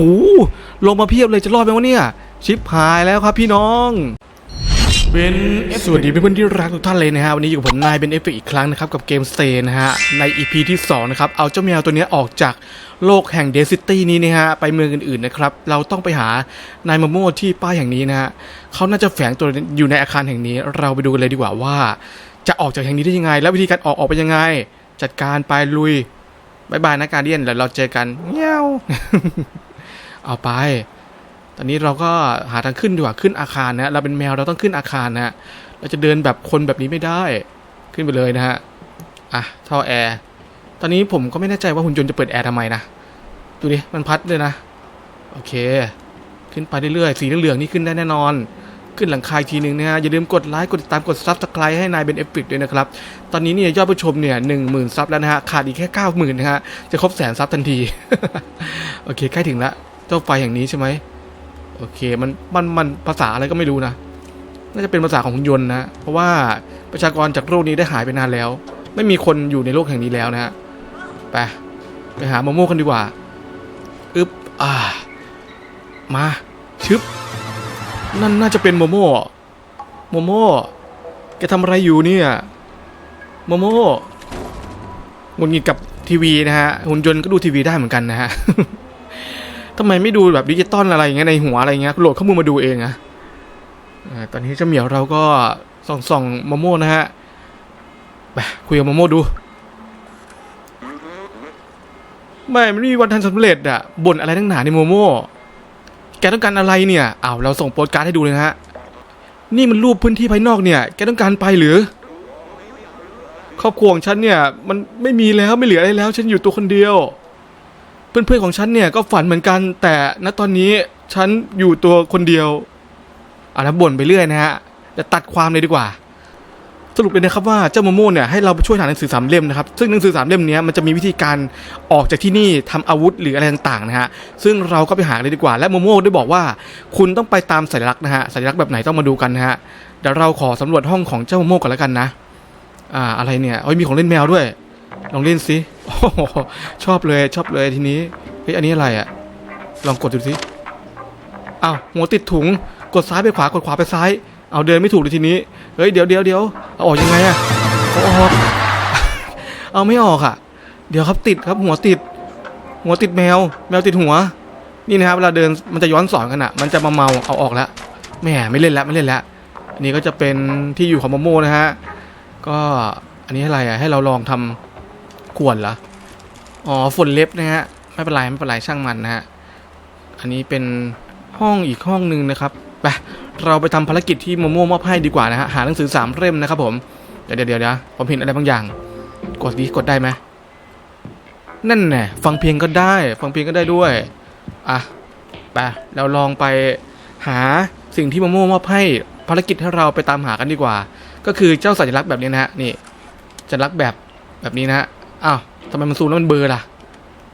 โอ้โหลงมาเพียบเลยจะรอดไหมวะเนี่ย ชิปหายแล้วครับพี่น้องเป็นสวัสดีเพื่อนๆที่รักทุกท่านเลยนะฮะ วันนี้อยู่กับผมนายเป็นเอฟเฟกอีกครั้งนะครับ กับเกมสเตย์นะฮะ ใน EP ที่ 2 นะครับ เอาเจ้าแมวตัวเนี้ยออกจากโลกแห่งเดซิตี้นี้นะฮะ ไปเมืองอื่นๆนะครับ เราต้องไปหานายมาโมที่ป้ายแห่งนี้นะฮะเขาน่าจะแฝงตัวอยู่ในอาคารแห่งนี้ เราไปดูกันเลยดีกว่าว่า จะออกจากแห่งนี้ได้ยังไง แล้ววิธีการออกออกไปยังไง จัดการไปลุยบายบายนะการเดียนเดี๋ยวเราเจอกันเงี้ยว เอาไป ตอนนี้เราก็หาทางขึ้นดีกว่าขึ้นอาคารนะ เราเป็นแมวเราต้องขึ้นอาคารนะ เราจะเดินแบบคนแบบนี้ไม่ได้ ขึ้นไปเลยนะฮะ อะท่อแอร์ ตอนนี้ผมก็ไม่แน่ใจว่าหุ่นยนต์จะเปิดแอร์ทำไมนะ ดูดิ มันพัดเลยนะ โอเค ขึ้นไปเรื่อยๆ สีเหลืองๆนี่ขึ้นได้แน่นอนขึ้นหลังคาอีกทีหนึ่งนะฮะอย่าลืมกดไลค์กดติดตามกดซับสไครต์ให้นายเป็นเอฟิกด้วยนะครับ ตอนนี้เนี่ยยอดผู้ชมเนี่ยหนึ่งหมื่นซับแล้วนะฮะ ขาดอีกแค่เก้าหมื่นนะฮะ จะครบแสนซับทันที โอเค ใกล้ถึงละ เจ้าไฟอย่างนี้ใช่ไหมโอเคมันมันมันภาษาอะไรก็ไม่รู้นะน่าจะเป็นภาษาของหุ่นยนต์นะเพราะว่าประชากรจากโลกนี้ได้หายไปนานแล้ว ไม่มีคนอยู่ในโลกแห่งนี้แล้วนะฮะไปไปหาโมโม่กันดีกว่าอึ๊บอ่า มาชึบนั่นน่าจะเป็นโมโม่โมโม่แกทำอะไรอยู่เนี่ยโมโม่หงุดหงิดกับทีวีนะฮะหุ่นยนต์ก็ดูทีวีได้เหมือนกันนะฮะ ทำไมไม่ดูแบบดิจิตอลอะไรอย่างเงี้ยในหัวอะไรเงี้ยโหลดข้อมูลมาดูเองอะตอนนี้เจ้าเหมียวเราก็ส่องส่องโมโม่นะฮะไปคุยกับโมโม่ดู ไม่มันไม่มีวันทันสำเร็จอะบ่นอะไรตั้งหนาในโมโม่แกต้องการอะไรเนี่ยอ้าวเราส่งโปสการ์ดให้ดูเลยนะฮะนี่มันรูปพื้นที่ภายนอกเนี่ย แกต้องการไปหรือ ครอบครัวของฉันเนี่ย มันไม่มีแล้วไม่เหลืออะไรแล้ว ฉันอยู่ตัวคนเดียว เพื่อนๆของฉันเนี่ยก็ฝันเหมือนกัน แต่ณตอนนี้ฉันอยู่ตัวคนเดียวอะแล้วบ่นไปเรื่อยนะฮะจะตัดความเลยดีกว่า สรุปเลยนะครับว่าเจ้าโมโม่เนี่ยให้เราไปช่วยหาหนังสือสามเล่มนะครับซึ่งหนังสือสามเล่มเนี้ยมันจะมีวิธีการออกจากที่นี่ทำอาวุธหรืออะไรต่างๆนะฮะซึ่งเราก็ไปหาเลยดีกว่า และโมโม่ได้บอกว่า คุณต้องไปตามสัญลักษณ์นะฮะสัญลักษณ์แบบไหนต้องมาดูกันนะฮะเดี๋ยวเราขอสำรวจห้องของเจ้าโมโม่ก่อนแล้วกันนะอ่าอะไรเนี่ยเอ้ยมีของเล่นแมวด้วย ลองเล่นสิโอ้โหชอบเลยชอบเลยทีนี้เฮ้ยอันนี้อะไรอะลองกดดูสิอ้าวหัวติดถุง กดซ้ายไปขวากดขวาไปซ้าย เอาเดินไม่ถูกเลยทีนี้เฮ้ยเดี๋ยวเดี๋ยวเดี๋ยวเอาออกยังไงอะเอาออกเอาไม่ออกอะเดี๋ยวครับติดครับหัวติด หัวติดแมว แมวติดหัว นี่นะครับเวลาเดินมันจะย้อนสอนกันอะมันจะมาเมาเอาออกแล้วแหมไม่เล่นแล้วไม่เล่นแล้วอันนี้ก็จะเป็นที่อยู่ของโมโม่นะฮะก็อันนี้อะไรอะให้เราลองทำ ขวดเหรอ อ๋อฝนเล็บนะฮะ ไม่เป็นไรไม่เป็นไรช่างมันนะฮะ อันนี้เป็นห้องอีกห้องหนึ่งนะครับ ไปเราไปทำภารกิจที่โมโม่มอบให้ดีกว่านะฮะ หาหนังสือสามเล่มนะครับผม เดี๋ยวเดี๋ยวเดี๋ยวผมเห็นอะไรบางอย่าง กดดีกดได้ไหมนั่นแน่ฟังเพลงก็ได้ ฟังเพลงก็ได้ด้วย อะ ไป เราลองไปหาสิ่งที่โมโม่มอบให้ภารกิจให้เราไปตามหากันดีกว่า ก็คือเจ้าสัญลักษณ์แบบนี้นะฮะ นี่สัญลักษณ์แบบแบบนี้นะฮะ อ้าวทำไมมันซูมแล้วมันเบลอล่ะ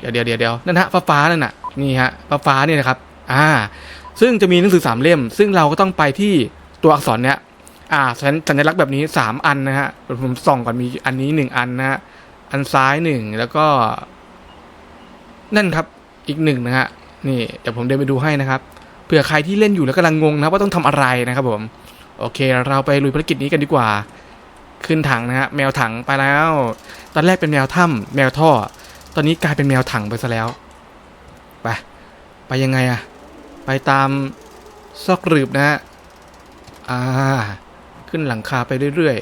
เดี๋ยวเดี๋ยวเดี๋ยวนั่นฮะฟ้าฟ้านั่นน่ะนี่ฮะฟ้าฟ้าเนี่ยนะครับ อ่า ซึ่งจะมีหนังสือสามเล่ม ซึ่งเราก็ต้องไปที่ตัวอักษรเนี้ยอ่าสัญสัญลักษณ์แบบนี้สามอันนะฮะผมส่องก่อนมีอันนี้หนึ่งอันนะฮะอันซ้ายหนึ่งแล้วก็ นั่นครับอีกหนึ่งนะฮะนี่เดี๋ยวผมเดินไปดูให้นะครับเผื่อใครที่เล่นอยู่แล้วกำลังงงนะว่าต้องทำอะไรนะครับผม โอเค เราไปลุยภารกิจนี้กันดีกว่า ขึ้นถังนะฮะแมวถังไปแล้ว ตอนแรกเป็นแมวถ้ำแมวท่อ ตอนนี้กลายเป็นแมวถังไปซะแล้ว ไป ไปยังไงอะไปตามซอกหลืบนะฮะอ่า ขึ้นหลังคาไปเรื่อย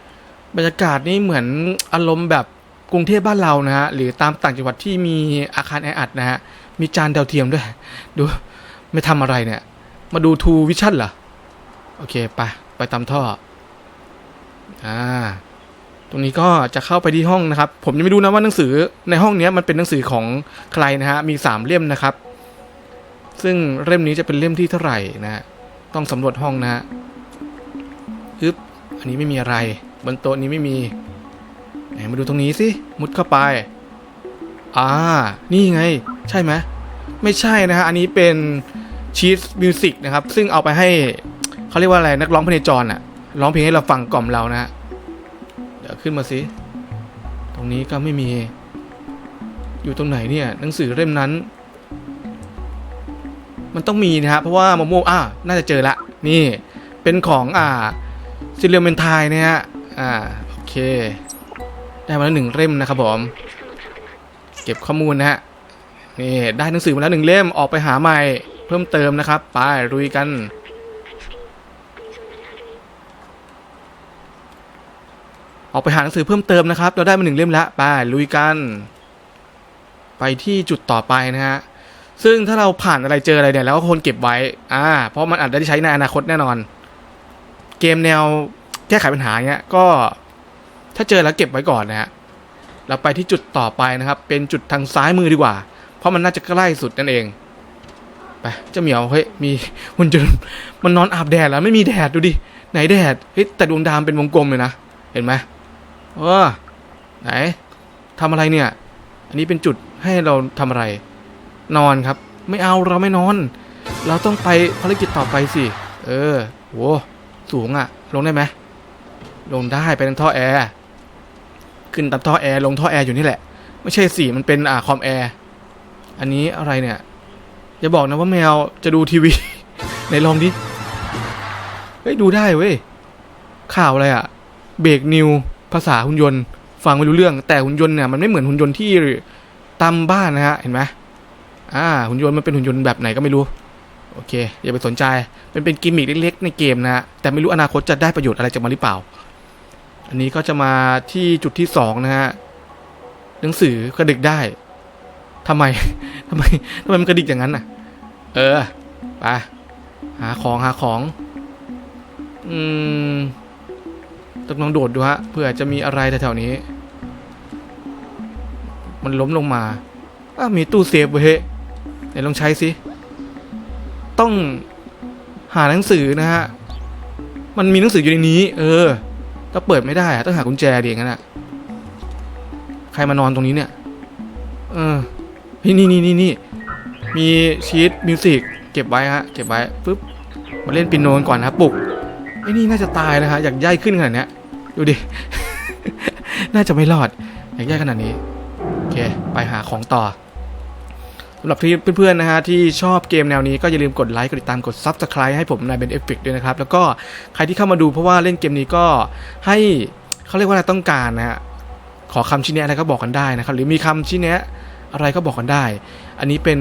ๆ บรรยากาศนี่เหมือนอารมณ์แบบกรุงเทพบ้านเรานะฮะ หรือตามต่างจังหวัดที่มีอาคารแออัดนะฮะ มีจานดาวเทียมด้วย ดู ไม่ทำอะไรเนี่ย มาดูทูวิชั่นเหรอ โอเค ไป ไปตามท่อ อ่าตรงนี้ก็จะเข้าไปที่ห้องนะครับ ผมยังไม่รู้นะว่าหนังสือในห้องนี้มันเป็นหนังสือของใครนะฮะ มีสามเล่มนะครับ ซึ่งเล่มนี้จะเป็นเล่มที่เท่าไหร่นะต้องสำรวจห้องนะฮะฮึบอันนี้ไม่มีอะไร บนโต๊ะนี้ไม่มีไหนมาดูตรงนี้สิ มุดเข้าไป อ่า นี่ไง ใช่ไหมไม่ใช่นะฮะ อันนี้เป็นชีสมิวสิกนะครับ ซึ่งเอาไปให้เขาเรียกว่าอะไรนักร้องพเนจรอะ ร้องเพลงให้เราฟังกล่อมเรานะฮะเดี๋ยวขึ้นมาสิตรงนี้ก็ไม่มี อยู่ตรงไหนเนี่ย หนังสือเล่มนั้น มันต้องมีนะครับเพราะว่าโมโม่อ่าน่าจะเจอละ นี่เป็นของอ่าซิเลียมเมนไทนะฮะอ่าโอเค ได้มาแล้วหนึ่งเล่มนะครับผม เก็บข้อมูลนะฮะนี่ได้หนังสือมาแล้วหนึ่งเล่มออกไปหาใหม่เพิ่มเติมนะครับ ไปรุยกัน ออกไปหาหนังสือเพิ่มเติมนะครับ เราได้มาหนึ่งเล่มแล้วไปลุยกัน ไปที่จุดต่อไปนะฮะซึ่งถ้าเราผ่านอะไรเจออะไรเนี่ยเราก็ควรเก็บไว้ อ่า เพราะมันอาจจะได้ใช้ในอนาคตแน่นอน เกมแนวแก้ไขปัญหาเนี้ยก็ ถ้าเจอแล้วเก็บไว้ก่อนนะฮะเราไปที่จุดต่อไปนะครับ เป็นจุดทางซ้ายมือดีกว่า เพราะมันน่าจะใกล้สุดนั่นเองไปเจ้าเหมียวเฮ้ยมีหุ่นยนต์มันนอนอาบแดดแล้วไม่มีแดดดูดิไหนแดดเฮ้ยแต่ดวงดาวเป็นวงกลมเลยนะเห็นไหม เออไหนทำอะไรเนี่ย อันนี้เป็นจุดให้เราทำอะไร นอนครับ ไม่เอาเราไม่นอน เราต้องไปภารกิจต่อไปสิ เออโหสูงอะลงได้ไหมลงได้ไปทางท่อแอร์ ขึ้นตามท่อแอร์ลงท่อแอร์อยู่นี่แหละ ไม่ใช่สิมันเป็นอ่าคอมแอร์ อันนี้อะไรเนี่ย อย่าบอกนะว่าแมวจะดูทีวี ไหนลองดิ เฮ้ยดูได้เว้ย ข่าวอะไรอะเบรกนิว ภาษาหุ่นยนต์ฟังไม่รู้เรื่อง แต่หุ่นยนต์เนี่ยมันไม่เหมือนหุ่นยนต์ที่ตามบ้านนะฮะเห็นไหมอ่าหุ่นยนต์มันเป็นหุ่นยนต์แบบไหนก็ไม่รู้โอเคอย่าไปสนใจเป็นเป็นกิมมิคเล็กๆในเกมนะฮะแต่ไม่รู้อนาคตจะได้ประโยชน์อะไรจากมันหรือเปล่า อันนี้ก็จะมาที่จุดที่สองนะฮะหนังสือกระดิกได้ทำไมทำไมทำไมมันกระดิกอย่างนั้นน่ะ เออไปหาของหาของ อืม ต้องลองโดดดูฮะเผื่อจะมีอะไรแถวๆนี้ มันล้มลงมาอ้ามีตู้เซฟเว้ยเฮ้ยไหนลองใช้สิ ต้องหาหนังสือนะฮะ มันมีหนังสืออยู่ในนี้ เออถ้าเปิดไม่ได้อะต้องหากุญแจดีอย่างนั้นอะใครมานอนตรงนี้เนี่ย เออนี่นี่นี่นี่นี่มีชีตมิวสิกเก็บไว้ฮะ เก็บไว้ปุ๊บ มาเล่นปิโนกันก่อนนะครับปลุกไอ้นี่น่าจะตายนะฮะ อยากย่ายขึ้นขนาดเนี้ย ดูดิ น่าจะไม่รอด อยากย่ขนาดนี้ โอเค ไปหาของต่อสำหรับที่เพื่อนๆนะฮะที่ชอบเกมแนวนี้ก็อย่าลืมกดไลค์กดติดตามกด Subscribe ให้ผมนายเบนเอฟเฟกด้วยนะครับ แล้วก็ใครที่เข้ามาดูเพราะว่าเล่นเกมนี้ก็ให้เขาเรียกว่าอะไรต้องการนะฮะขอคำชี้แนะอะไรก็บอกกันได้นะครับ หรือมีคำชี้แนะอะไรก็บอกกันได้ อันนี้เป็น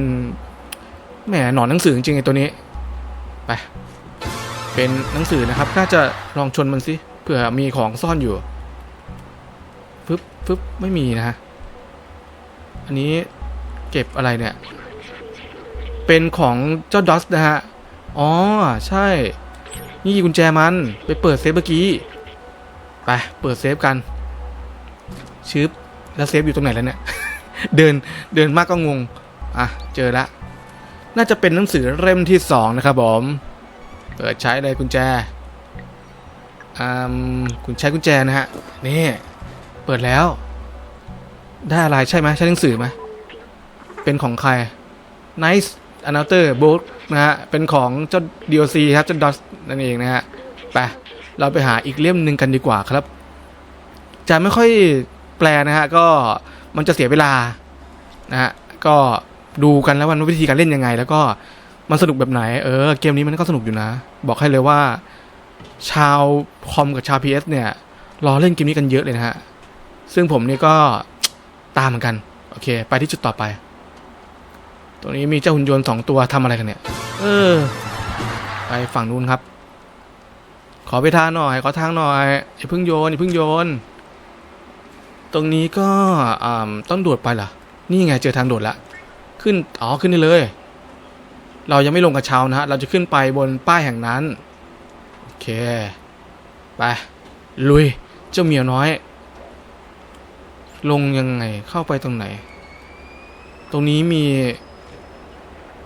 แหมหนอนหนังสือจริงๆไอ้ตัวนี้ไปเป็นหนังสือนะครับ น่าจะลองชนมันสิ ผื่อมีของซ่อนอยู่ฟึบฟึบไม่มีนะฮะอันนี้เก็บอะไรเนี่ย เป็นของเจ้าดอสนะฮะ อ๋อ ใช่ นี่กุญแจมัน ไปเปิดเซฟเมื่อกี้ ไป เปิดเซฟกัน ชึบ แล้วเซฟอยู่ตรงไหนแล้วเนี่ย เดิน เดินมากก็งง อะ เจอละ น่าจะเป็นหนังสือเล่มที่สองนะครับผม เปิดใช้เลยกุญแจ อ่าคุณใช้กุญแจนะฮะ นี่ เปิดแล้ว ได้อะไรใช่ไหมใช่หนังสือไหมเป็นของใคร Nice Another Book นะฮะ เป็นของเจ้า DLC ครับเจ้าดอสนั่นเองนะฮะ ไป เราไปหาอีกเล่มหนึ่งกันดีกว่าครับ จะไม่ค่อยแปลนะฮะ ก็มันจะเสียเวลานะฮะ ก็ดูกันแล้ววันวิธีการเล่นยังไง แล้วก็มันสนุกแบบไหน เออ เกมนี้มันก็สนุกอยู่นะ บอกให้เลยว่า ชาวคอมกับชาว PS เนี่ย รอเล่นเกมนี้กันเยอะเลยนะฮะ ซึ่งผมนี่ก็ตามเหมือนกัน โอเค ไปที่จุดต่อไป ตรงนี้มีเจ้าหุ่นยนต์สองตัวทำอะไรกันเนี่ย เออ ไปฝั่งนู้นครับ ขอไปทางหน่อย ขอทางหน่อยอย่าเพิ่งโยนอย่าเพิ่งโยน ตรงนี้ก็ต้องโดดไปเหรอ นี่ไงเจอทางโดดละ ขึ้น อ๋อ ขึ้นได้เลย เรายังไม่ลงกระเช้านะฮะ เราจะขึ้นไปบนป้ายแห่งนั้น เค ไป ลุย เจ้าเหมียวน้อย ลงยังไงเข้าไปตรงไหน ตรงนี้มี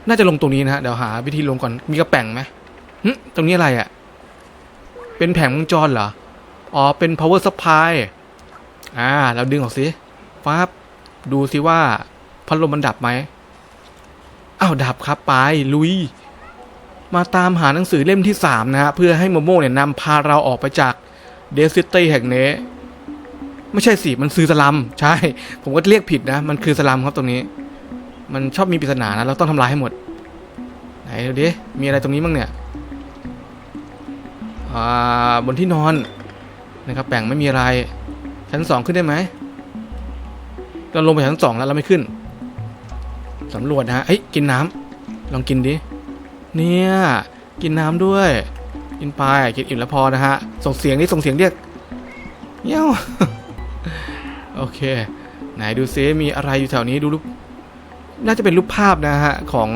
น่าจะลงตรงนี้นะฮะ เดี๋ยวหาวิธีลงก่อน มีกระแป่งไหมหึตรงนี้อะไรอะ่ะ เป็นแผงวงจรเหรอ อ๋อ เป็น power supply อ่า เราดึงออกสิฟ้าดูสิว่าพัดลมมันดับไหมอ้าวดับครับ ไป ลุย มาตามหาหนังสือเล่มที่ 3 นะฮะ เพื่อให้โมโม่เนี่ยนำพาเราออกไปจากเดซิตี้แห่งนี้ ไม่ใช่สิ มันคือสลัม ใช่ ผมก็เรียกผิดนะ มันคือสลัมครับตรงนี้ มันชอบมีปริศนานะเราต้องทำลายให้หมด ไหนดูดิ มีอะไรตรงนี้บ้างเนี่ย อ่า บนที่นอนนะครับแบ่งไม่มีอะไร ชั้นสองขึ้นได้ไหมเราลงไปชั้นสองแล้วเราไม่ขึ้นสำรวจนะฮะเอ้ยกินน้ำลองกินดิ เนี่ย กินน้ำด้วย กินไปกินอิ่มแล้วพอนะฮะ ส่งเสียงนี่ส่งเสียงเรียกเงี้ยวโอเค ไหนดูซิมีอะไรอยู่แถวนี้ดูรูปน่าจะเป็นรูปภาพนะฮะ ของ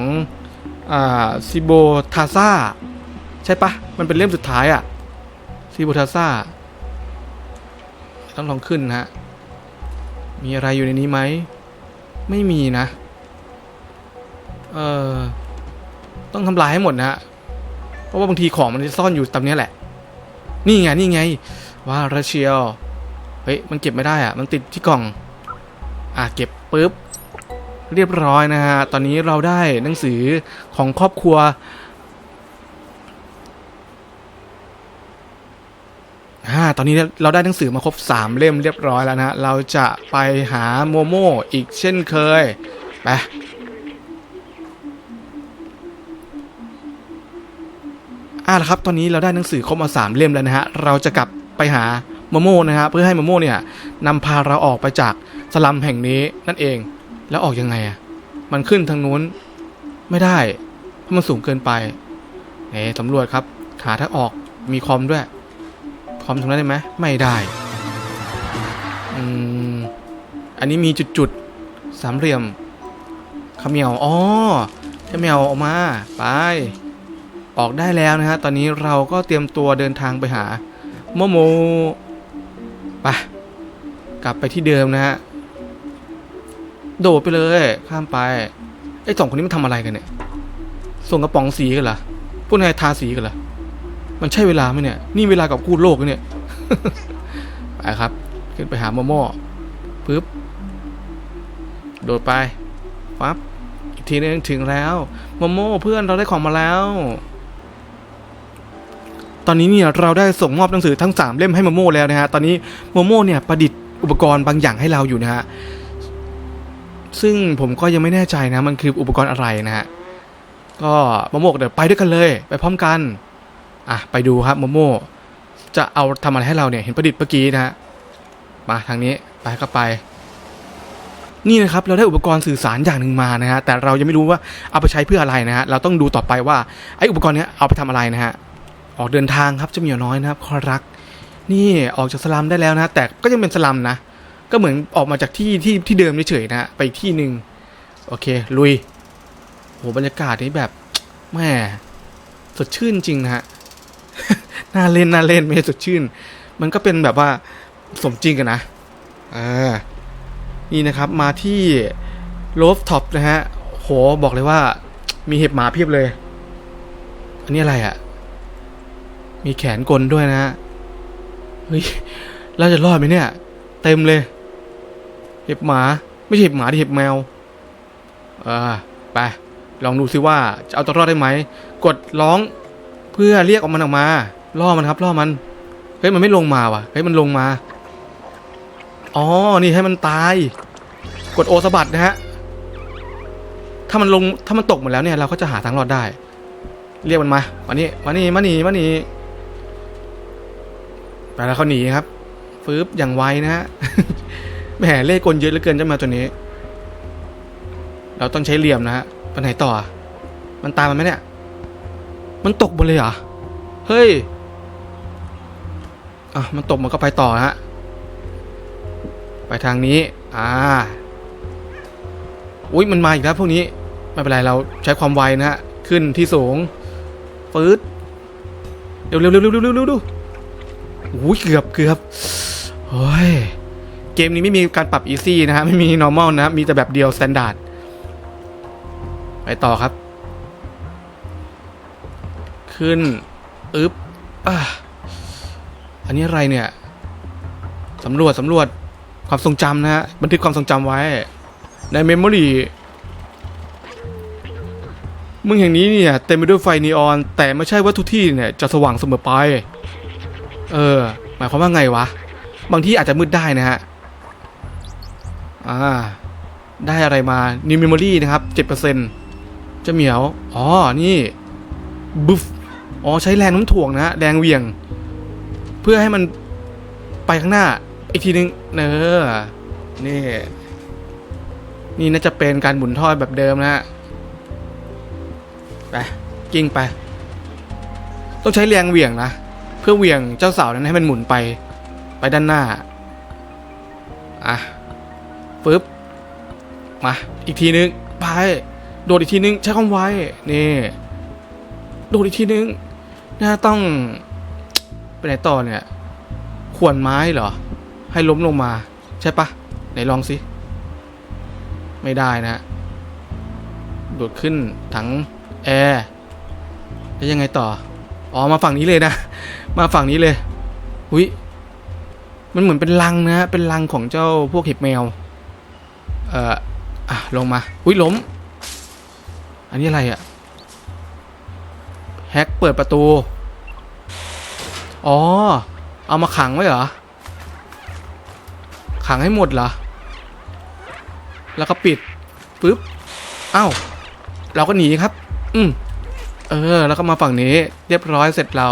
อ่าซิโบทาซาใช่ปะมันเป็นเล่มสุดท้ายอะซิโบทาซาต้องลองขึ้นนะฮะ มีอะไรอยู่ในนี้ไหม ไม่มีนะ เออ ต้องทำลายให้หมดนะฮะเพราะว่าบางทีของมันจะซ่อนอยู่ตามเนี้ยแหละ นี่ไงนี่ไง ว่าราเชียวเฮ้ยมันเก็บไม่ได้อะมันติดที่กล่อง อะเก็บปุ๊บเรียบร้อยนะฮะ ตอนนี้เราได้หนังสือของครอบครัวอ่าตอนนี้เราได้หนังสือมาครบ 3 เล่มเรียบร้อยแล้วนะฮะเราจะไปหาโมโม่อีกเช่นเคย ไป อ่าละครับตอนนี้เราได้หนังสือครบมา3เล่มแล้วนะฮะเราจะกลับไปหาโมโม่นะฮะเพื่อให้โมโม่เนี่ยนำพาเราออกไปจากสลัมแห่งนี้นั่นเอง แล้วออกยังไงอะมันขึ้นทางนู้นไม่ได้ เพราะมันสูงเกินไปเอ๊ะสำรวจครับหาทางออกมีคอมด้วย คอมตรงนั้นได้ไหมไม่ได้อืมอันนี้มีจุดๆสามเหลี่ยมขมเหมียวอ๋อขมเหมียวออกมาไป ออกได้แล้วนะฮะ ตอนนี้เราก็เตรียมตัวเดินทางไปหาโมโมไปกลับไปที่เดิมนะฮะ โดดไปเลย ข้ามไปไอ้สองคนนี้มันทำอะไรกันเนี่ย ส่งกระป๋องสีกันเหรอพวกนายทาสีกันเหรอมันใช่เวลาไหมเนี่ย นี่เวลากับกู้โลกเนี่ยไปครับ ขึ้นไปหาโมโม่ปึ๊บโดดไปปั๊บอีกทีนึงถึงแล้วโมโม่เพื่อนเราได้ของมาแล้ว ตอนนี้เนี่ยเราได้ส่งมอบหนังสือทั้ง 3 เล่มให้โมโม่แล้วนะฮะตอนนี้โมโม่เนี่ยประดิษฐ์อุปกรณ์บางอย่างให้เราอยู่นะฮะซึ่งผมก็ยังไม่แน่ใจนะมันคืออุปกรณ์อะไรนะฮะก็โมโม่เดี๋ยวไปด้วยกันเลย ไปพร้อมกันอะไปดูครับโมโม่จะเอาทำอะไรให้เราเนี่ยเห็นประดิษฐ์เมื่อกี้นะฮะมาทางนี้ไปก็ไป นี่นะครับเราได้อุปกรณ์สื่อสารอย่างหนึ่งมานะฮะแต่เรายังไม่รู้ว่าเอาไปใช้เพื่ออะไรนะฮะเราต้องดูต่อไปว่าไอ้อุปกรณ์เนี้ยเอาไปทำอะไรนะฮะ ออกเดินทางครับเจะมีน้อยนะครับคอรัก นี่ออกจากสลัมได้แล้วนะ แต่ก็ยังเป็นสลัมนะ ก็เหมือนออกมาจากที่ที่ที่เดิมเฉยๆนะไปอีกที่หนึ่งโอเค ลุยโหบรรยากาศนี้แบบแหม่สดชื่นจริงนะฮะน่าเล่นน่าเล่นไม่สดชื่น มันก็เป็นแบบว่าสมจริงกันนะอ่านี่นะครับมาที่โลฟท็อปนะฮะโหบอกเลยว่ามีเห็บหมาเพียบเลย อันนี้อะไรอะ่ะ มีแขนกลด้วยนะฮะเฮ้ยเราจะรอดไหมเนี่ย เต็มเลย เห็บหมา ไม่ใช่เห็บหมาที่เห็บแมวอ่าไป ลองดูซิว่าจะเอาตัวรอดได้ไหม กดร้องเพื่อเรียกออกมันออกมา ล่อมันครับล่อมัน เฮ้ยมันไม่ลงมาว่ะ เฮ้ยมันลงมา อ๋อ นี่ให้มันตาย กดโอสะบัดนะฮะ ถ้ามันลง ถ้ามันตกหมดแล้วเนี่ยเราก็จะหาทางรอดได้ เรียกมันมา มานี่ มานี่ มานี่ มานี่ ไปแล้วเขาหนีครับฟืบอย่างไวนะฮะแหมเล่กลเยอะเหลือเกินเจ้ามาตัวนี้ เราต้องใช้เหลี่ยมนะฮะไปไหนต่อ มันตามมันไหมเนี่ย มันตกหมดเลยเหรอ เฮ้ย อะ มันตกมันก็ไปต่อฮะ ไปทางนี้ อ่า อุ้ยมันมาอีกแล้วพวกนี้ ไม่เป็นไรเราใช้ความไวนะฮะ ขึ้นที่สูง ฟืดเร็วเร็วเร็วเร็วเร็วเร็วดู อ้ยเกือบเกือบเฮ้ยเกมนี้ไม่มีการปรับ easy นะฮะไม่มี normal นะมีแต่แบบเดียว standard ไปต่อครับ ขึ้นอึ๊บอะอันนี้อะไรเนี่ยสำรวจสำรวจความทรงจำนะฮะบันทึกความทรงจำไว้ ในเมมโมรีเมืองแห่งนี้เนี่ยเต็มไปด้วยไฟนีออน แต่ไม่ใช่ว่าทุกที่เนี่ยจะสว่างเสมอไป เออ หมายความว่าไงวะ บางที่อาจจะมืดได้นะฮะ อ่า ได้อะไรมา New Memory นะครับ 7%จเจะเหมียว อ๋อ นี่บุฟอ๋อ ใช้แรงน้ำถ่วงนะแรงเวียง เพื่อให้มันไปข้างหน้า อีกทีนึงเนอนี่ นี่น่าจะเป็นการหมุนท่อแบบเดิมนะฮะ ไป กิ้งไป ต้องใช้แรงเหวี่ยงนะ เพื่อเหวี่ยงเจ้าสาวนั้นให้มันหมุนไป ไปด้านหน้า อะปึ๊บมา อีกทีนึง ไป โดดอีกทีนึง ใช้ความไว นี่ โดดอีกทีนึง น่าต้อง ไปไหนต่อเนี่ย ขวนไม้เหรอ ให้ล้มลงมา ใช่ปะ ไหนลองสิ ไม่ได้นะ โดดขึ้นถังแอร์ แล้วยังไงต่อ อ๋อ มาฝั่งนี้เลยนะ มาฝั่งนี้เลย อุ้ยมันเหมือนเป็นรังนะฮะเป็นรังของเจ้าพวกเห็บแมว เอ่ออะลงมา อุ้ยล้ม อันนี้อะไรอะแฮกเปิดประตู อ๋อ เอามาขังไว้เหรอ ขังให้หมดเหรอ แล้วก็ปิดปึ๊บอ้าวเราก็หนีครับ อืมเออ แล้วก็มาฝั่งนี้ เรียบร้อยเสร็จเรา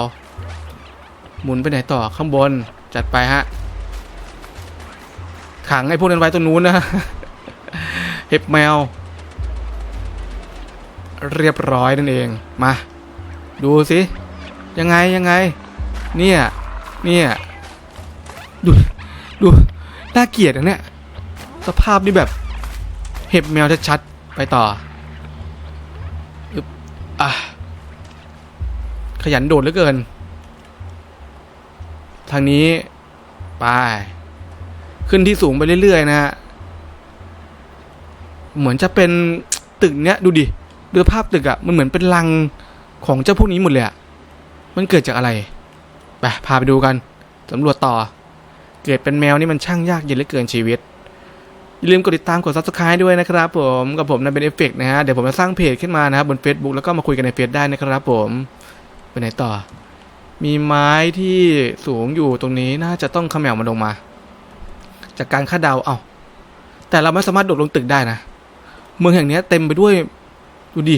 หมุนไปไหนต่อข้างบนจัดไปฮะ ขังไอ้พวกนั้นไว้ตรงนู้นนะเห็บแมว เรียบร้อยนั่นเองมา ดูสิยังไงยังไง เนี่ยเนี่ยดูดูน่าเกลียดนะเนี่ยสภาพนี่แบบ เห็บแมวชัดๆไปต่ออึบอะขยันโดดเหลือเกิน ทางนี้ไปขึ้นที่สูงไปเรื่อยๆนะฮะเหมือนจะเป็นตึกเนี้ยดูดิดูภาพตึกอะมันเหมือนเป็นรังของเจ้าพวกนี้หมดเลยอะมันเกิดจากอะไรไปพาไปดูกันสำรวจต่อ เกิดเป็นแมวนี่มันช่างยากเย็นเหลือเกินชีวิตอย่าลืมกดติดตามกด subscribe ด้วยนะครับผมกับผมนันเป็นเอฟเฟกนะฮะเดี๋ยวผมจะสร้างเพจขึ้นมานะครับบน Facebook แล้วก็มาคุยกันในเฟซได้นะครับผมไปไหนต่อ มีไม้ที่สูงอยู่ตรงนี้น่าจะต้องเขมวมันลงมา จากการคาดเดาเอา้าแต่เราไม่สามารถโดดลงตึกได้นะ เมืองแห่งนี้เต็มไปด้วยดูดิ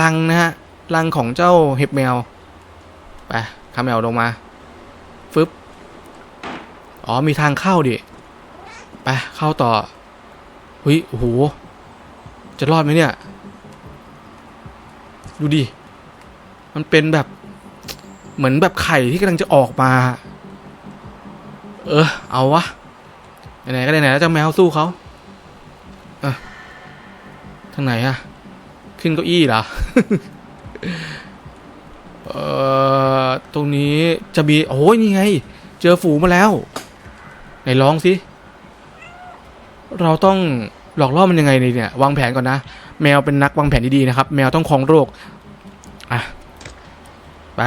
รังนะฮะรังของเจ้าเห็บแมวไปเขมวลงมาฟึบอ๋อมีทางเข้าดิไปเข้าต่อเฮ้ยโอ้โหจะรอดไหมเนี่ย ดูดิ มันเป็นแบบ เหมือนแบบไข่ที่กำลังจะออกมา เออ เอาวะไหนๆก็ไหนๆแล้วเจะแมวสู้เขาอะทางไหนอะขึ้นเก้าอี้เหรอเอ่อตรงนี้จะมีโอ้ยนี่ไง เจอฝูงมาแล้ว ไหนลองสิเราต้องหลอกล่อมันยังไงเนี่ย วางแผนก่อนนะ แมวเป็นนักวางแผนที่ดีนะครับ แมวต้องครองโรค อะ ไป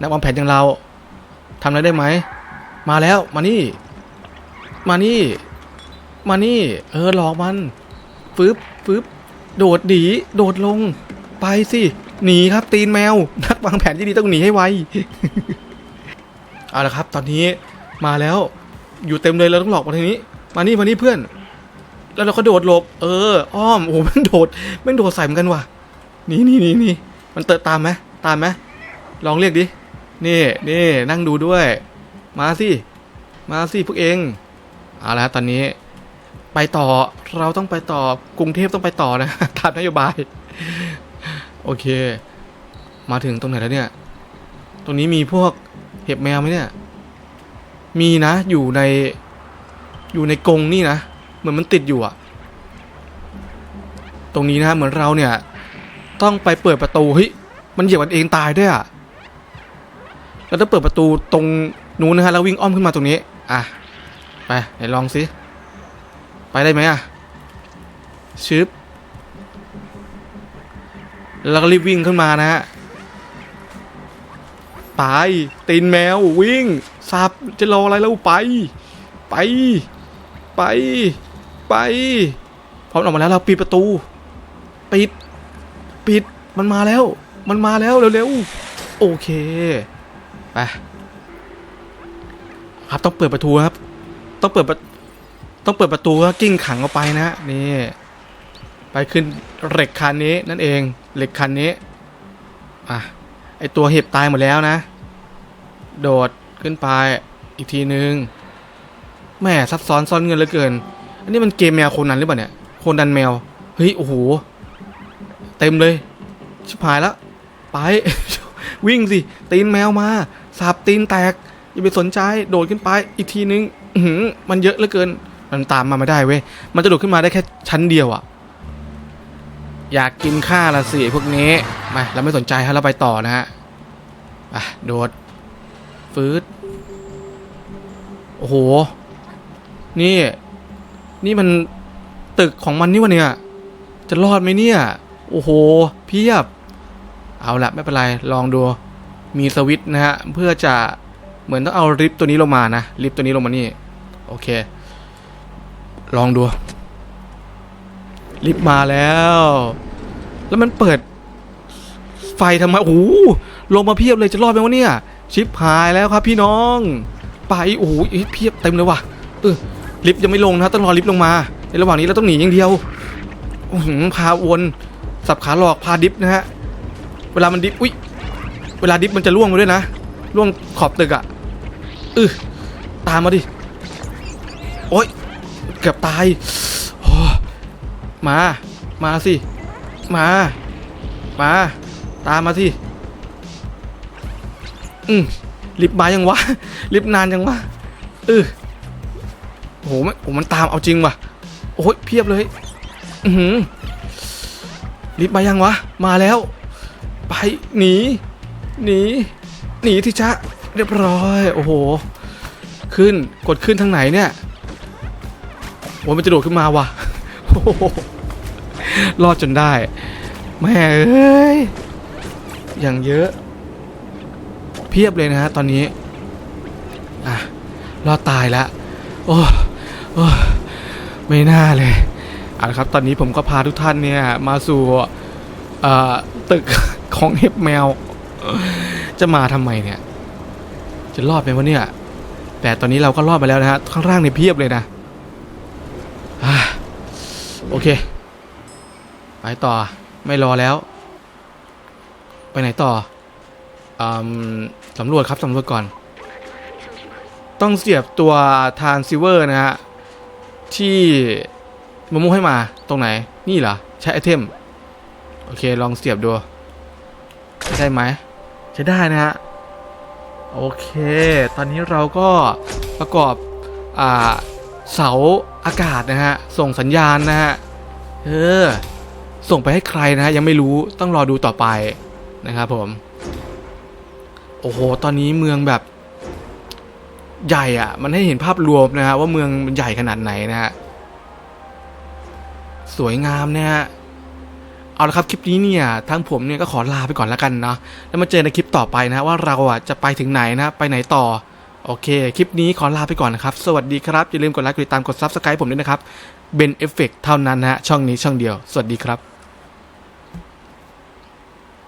นักวางแผนอย่างเราทำอะไรได้ไหม มาแล้ว มานี่ มานี่ มานี่ เออหลอกมันฟึบฟึบโดดดี โดดลง ไปสิ หนีครับ ตีนแมว นักวางแผนที่ดีต้องหนีให้ไว เอาละครับ ตอนนี้มาแล้ว อยู่เต็มเลยเราต้องหลอกมาทางนี้ มานี่ มานี่เพื่อน แล้วเราก็โดดหลบ เออ อ้อม โอ้โหมันโดดมันโดดใส่เหมือนกันว่ะ นี่นี่นี่นี่มันเติร์ตามไหมตามไหมลองเรียกดิ นี่นี่นั่งดูด้วย มาสิ มาสิพวกเองเอาละตอนนี้ ไปต่อเราต้องไปต่อกรุงเทพต้องไปต่อนะตามนโยบาย โอเค มาถึงตรงไหนแล้วเนี่ย ตรงนี้มีพวกเห็บแมวไหมเนี่ย มีนะ อยู่ใน อยู่ในกรงนี่นะ เหมือนมันติดอยู่อะตรงนี้นะเหมือนเราเนี่ย ต้องไปเปิดประตูเฮ้ยมันเหยียบกันเองตายด้วยอะ แล้วถ้าเปิดประตูตรงนู้นนะฮะแล้ววิ่งอ้อมขึ้นมาตรงนี้ อะ ไปไหนลองสิ ไปได้ไหมอะชึบแล้วก็รีบวิ่งขึ้นมานะฮะไปตีนแมววิ่งสับจะรออะไรแล้วไป ไป ไป ไปพร้อมออกมาแล้วเราปิดประตู ปิด ปิดมันมาแล้ว มันมาแล้วเร็วๆโอเค ไป ครับต้องเปิดประตูครับ ต้องเปิดต้องเปิดประตูแล้วกิ้งขังออกไปนะนี่ไปขึ้นเหล็กคันนี้นั่นเองเหล็กคันนี้อะไอตัวเห็บตายหมดแล้วนะ โดดขึ้นไปอีกทีนึงแม่ซับซ้อนซ่อนเงินเหลือเกิน อันนี้มันเกมแมวโคนนั้นหรือเปล่าเนี่ยโคนดันแมวเฮ้ยโอ้โหเต็มเลยชิบหายแล้วไป วิ่งสิตีนแมวมา สับตีนแตก อย่าไปสนใจโดดขึ้นไปอีกทีนึงหืมันเยอะเหลือเกิน มันตามมาไม่ได้เว้ย มันจะโดดขึ้นมาได้แค่ชั้นเดียวอะอยากกินข้าละสิพวกนี้มาเราไม่สนใจฮะเราไปต่อนะฮะไปโดดฟืดโอ้โห นี่ นี่มันตึกของมันนี่วะเนี่ย จะรอดไหมเนี่ย โอ้โห เพียบ เอาละไม่เป็นไร ลองดู มีสวิตช์นะฮะเพื่อจะเหมือนต้องเอาลิฟต์ตัวนี้ลงมานะลิฟต์ตัวนี้ลงมานี่โอเค ลองดูลิฟต์มาแล้ว แล้วมันเปิด ไฟทำไมโอ้โหลงมาเพียบเลยจะรอดไหมวะเนี่ย ชิปหายแล้วครับพี่น้องไปโอ้โหเอ้ยเพียบเต็มเลยว่ะเออลิฟต์ยังไม่ลงนะต้องรอลิฟต์ลงมา ในระหว่างนี้เราต้องหนีอย่างเดียวอื้อหือพาวนสับขาหลอกพาดิฟนะฮะเวลามันดิฟอุ้ย เวลาดิฟมันจะล่วงมาด้วยนะล่วงขอบตึกอะ่ะอือตามมาดิ โอ๊ย เกือบตายโอ้มา มาสิ มา มา ตามมาสิ อืมลิฟมายังวะ ลิฟนานยังวะเออโอ้โหมันโหมันตามเอาจริงว่ะ โอ้ยเพียบเลย อือหือลิฟมายังวะ มาแล้ว ไปหนี หนีหนีที่ชะเรียบร้อยโอ้โห ขึ้นกดขึ้นทางไหนเนี่ยโอ้ยมันจะโดดขึ้นมาว่ะโอ้โหรอดจนได้แม่เอ้ยอย่างเยอะ เพียบเลยนะฮะตอนนี้อะรอดตายแล้วโอ้โอ้ไม่น่าเลยอาละครับตอนนี้ผมก็พาทุกท่านเนี่ยมาสู่อ่อตึกของเห็บแมว จะมาทำไมเนี่ย จะรอดไหมวะเนี่ย แต่ตอนนี้เราก็รอดมาแล้วนะฮะ ข้างล่างเนี่ยเพียบเลยนะอะโอเค ไปต่อ ไม่รอแล้ว ไปไหนต่ออืมสำรวจครับสำรวจก่อน ต้องเสียบตัวทานซิเวอร์นะฮะ ที่มะม่วงให้มาตรงไหน นี่เหรอ ใช้ไอเทม โอเค ลองเสียบดูใช่ไหม ใช้ได้นะฮะ โอเค ตอนนี้เราก็ประกอบอ่าเสาอากาศนะฮะ ส่งสัญญาณนะฮะ เออ ส่งไปให้ใครนะฮะ ยังไม่รู้ต้องรอดูต่อไปนะครับผม โอ้โห ตอนนี้เมืองแบบใหญ่อะมันให้เห็นภาพรวมนะฮะว่าเมืองมันใหญ่ขนาดไหนนะฮะ สวยงามนะฮะ เอาละครับคลิปนี้เนี่ยทั้งผมเนี่ยก็ขอลาไปก่อนแล้วกันเนาะแล้วมาเจอในคลิปต่อไปนะว่าเราอะจะไปถึงไหนนะไปไหนต่อโอเค คลิปนี้ขอลาไปก่อนนะครับ สวัสดีครับ อย่าลืมกดไลค์กดติดตามกดซับสไครต์ผมด้วยนะครับเบนเอฟเฟกเท่านั้นนะฮะช่องนี้ช่องเดียว สวัสดีครับ